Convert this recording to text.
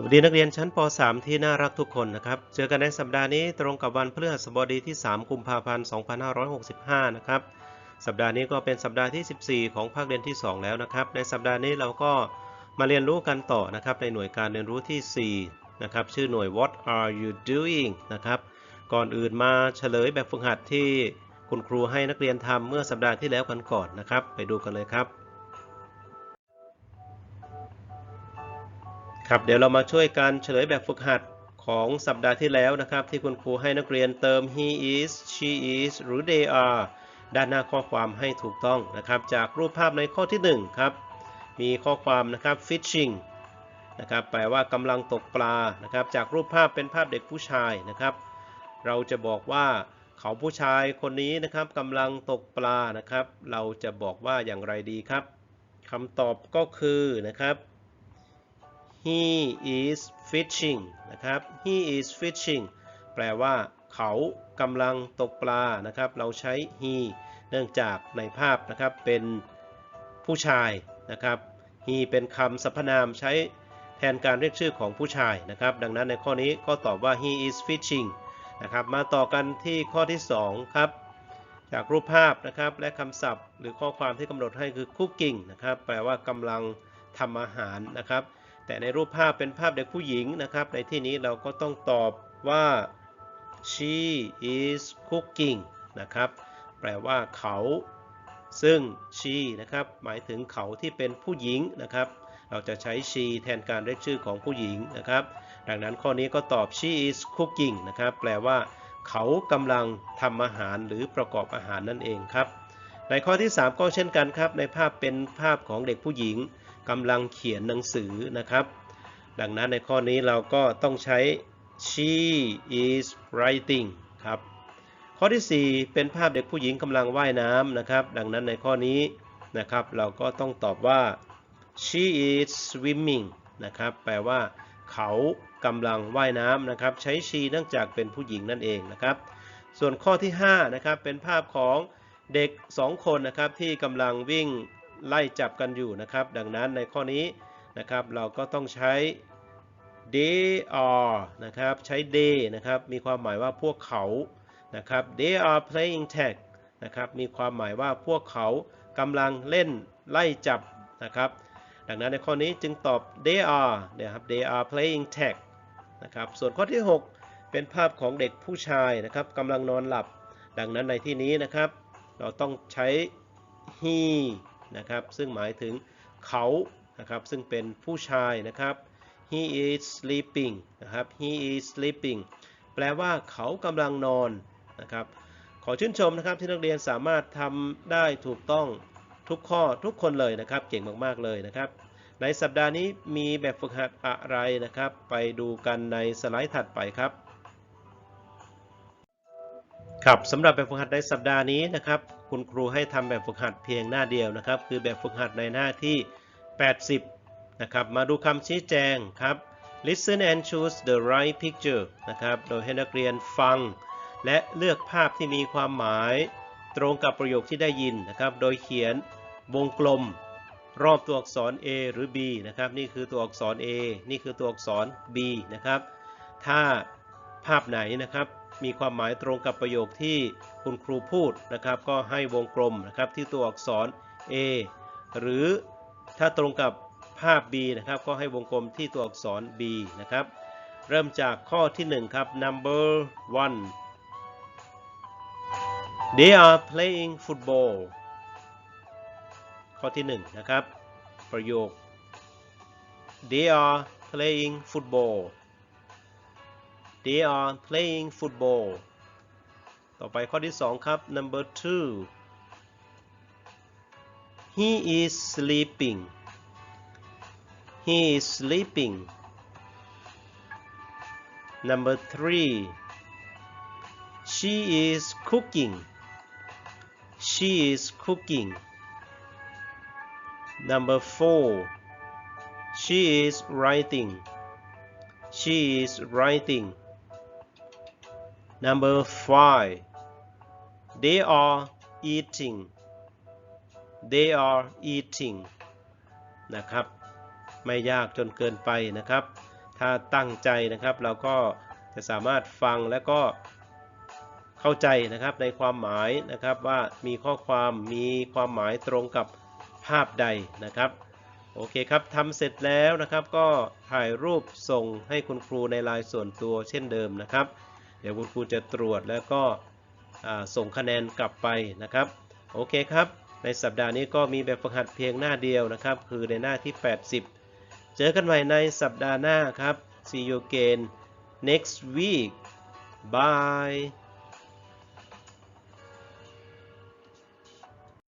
สวัสดีนักเรียนชั้นป .3 ที่น่ารักทุกคนนะครับ เจอกันในสัปดาห์นี้ตรงกับวันพฤหัสบดีที่ 3 กุมภาพันธ์ 2565 นะครับ สัปดาห์นี้ก็เป็นสัปดาห์ที่ 14 ของภาคเรียนที่ 2 แล้วนะครับ ในสัปดาห์นี้เราก็มาเรียนรู้กันต่อนะครับในหน่วยการเรียนรู้ที่ 4 นะครับ ชื่อหน่วย What are you doing นะครับ ก่อนอื่นมาเฉลยแบบฝึกหัดที่คุณครูให้นักเรียนทำเมื่อสัปดาห์ที่แล้วกันก่อนนะครับ ไปดูกันเลยครับ ครับเดี๋ยวเรามาช่วยกันเฉลยแบบฝึกหัดของสัปดาห์ที่แล้วนะครับ ที่คุณครูให้นักเรียนเติม he is she is หรือ they are ด้านหน้าข้อความให้ถูกต้องนะครับ จากรูปภาพในข้อที่1ครับมีข้อความนะครับ fishing นะครับแปลว่ากำลังตกปลานะครับ จากรูปภาพเป็นภาพเด็กผู้ชายนะครับ เราจะบอกว่าเขาผู้ชายคนนี้นะครับกำลังตกปลานะครับ เราจะบอกว่าอย่างไรดีครับคำตอบก็คือนะครับ he is fishing นะครับ he is fishing แปลว่าเขากำลังตกปลานะครับ เราใช้ he เนื่องจากในภาพนะครับเป็นผู้ชายนะครับ he เป็นคำสรรพนามใช้แทนการเรียกชื่อของผู้ชายนะครับ ดังนั้นในข้อนี้ก็ตอบว่า he is fishing นะครับ มาต่อกันที่ข้อที่ 2 ครับ จากรูปภาพนะครับและคำศัพท์ หรือข้อความที่กำหนดให้คือ cooking นะครับ แปลว่ากำลังทำอาหารนะครับ แต่ในรูปภาพเป็นภาพเด็กผู้หญิงนะครับ ในที่นี้เราก็ต้องตอบว่า she is cooking นะครับ แปลว่าเขา ซึ่ง she นะครับ หมายถึงเขาที่เป็นผู้หญิงนะครับ เราจะใช้ she แทนการเรียกชื่อของผู้หญิงนะครับ ดังนั้นข้อนี้ก็ตอบ she is cooking นะครับ แปลว่า เขากำลังทำอาหารหรือประกอบอาหารนั่นเองครับ ในข้อที่ 3 ก็เช่นกันครับ ในภาพเป็นภาพของเด็กผู้หญิง กำลังเขียนหนังสือนะครับ ดังนั้นในข้อนี้เราก็ต้องใช้ she is writing ครับ ข้อที่ 4 เป็นภาพเด็กผู้หญิงกำลังว่ายน้ำนะครับ ดังนั้นในข้อนี้นะครับ เราก็ต้องตอบว่า she is swimming นะครับ แปลว่าเขากำลังว่ายน้ำนะครับ ใช้ she เนื่องจากเป็นผู้หญิงนั่นเองนะครับ ส่วนข้อที่5นะครับ เป็นภาพของเด็ก 2 คนนะครับที่กำลังวิ่ง ไล่จับกันอยู่นะครับ ดังนั้นในข้อนี้นะครับเราก็ต้องใช้ they are นะครับใช้ they นะครับมีความหมายว่าพวกเขานะครับ they are playing tag นะครับมีความหมายว่าพวกเขากำลังเล่นไล่จับนะครับดังนั้นในข้อนี้จึงตอบ they are นะครับ they are playing tag นะครับส่วนข้อที่ 6 เป็นภาพของเด็กผู้ชายนะครับกำลังนอนหลับ ดังนั้นในที่นี้นะครับ เราต้องใช้ he นะครับ ซึ่งหมายถึงเขานะครับ ซึ่งเป็นผู้ชายนะครับ he is sleeping นะครับ he is sleeping แปลว่าเขากำลังนอนนะครับ ขอชื่นชมนะครับที่นักเรียนสามารถทำได้ถูกต้องทุกข้อทุกคนเลยนะครับ เก่งมาก ๆ เลยนะครับ ในสัปดาห์นี้มีแบบฝึกหัดอะไรนะครับ ไปดูกันในสไลด์ถัดไปครับ ครับสำหรับแบบฝึกหัดในสัปดาห์นี้นะครับคุณครูให้ทำแบบฝึกหัดเพียงหน้าเดียวนะครับ คือแบบฝึกหัดในหน้าที่ 80 นะครับ มาดูคำชี้แจงครับ listen and choose the right picture นะครับ โดยให้นักเรียนฟัง และเลือกภาพที่มีความหมายตรงกับประโยคที่ได้ยินนะครับ โดยเขียนวงกลม รอบตัวอักษร A หรือ B นะครับ นี่คือตัวอักษร A นี่คือตัวอักษร B นะครับ ถ้าภาพไหนนะครับ มีความหมายตรงกับประโยคที่คุณครูพูดนะครับ ก็ให้วงกลมนะครับที่ตัวอักษร A หรือถ้าตรงกับภาพ B นะครับก็ให้วงกลมที่ตัวอักษร B นะครับ เริ่มจากข้อที่ 1 ครับ number one they are playing football ข้อที่ 1 นะครับ ประโยค they are playing football they are playing football ต่อไปข้อที่ 2 ครับ number two he is sleeping he is sleeping number three she is cooking she is cooking number four she is writing she is writing Number five they are eating they are eating นะครับ ไม่ยากจนเกินไปนะครับ ถ้าตั้งใจนะครับ เราก็จะสามารถฟังและก็เข้าใจนะครับในความหมายนะครับว่ามีข้อความมีความหมายตรงกับภาพใดนะครับโอเคครับทำเสร็จแล้วนะครับก็ถ่ายรูปส่งให้คุณครูในไลน์ส่วนตัวเช่นเดิมนะครับ เดี๋ยวคุณครูจะตรวจแล้วก็ส่งคะแนนกลับไปนะครับ โอเคครับ ในสัปดาห์นี้ก็มีแบบฝึกหัดเพียงหน้าเดียวนะครับ คือในหน้าที่ 80 เจอกันใหม่ในสัปดาห์หน้าครับ see you again next week bye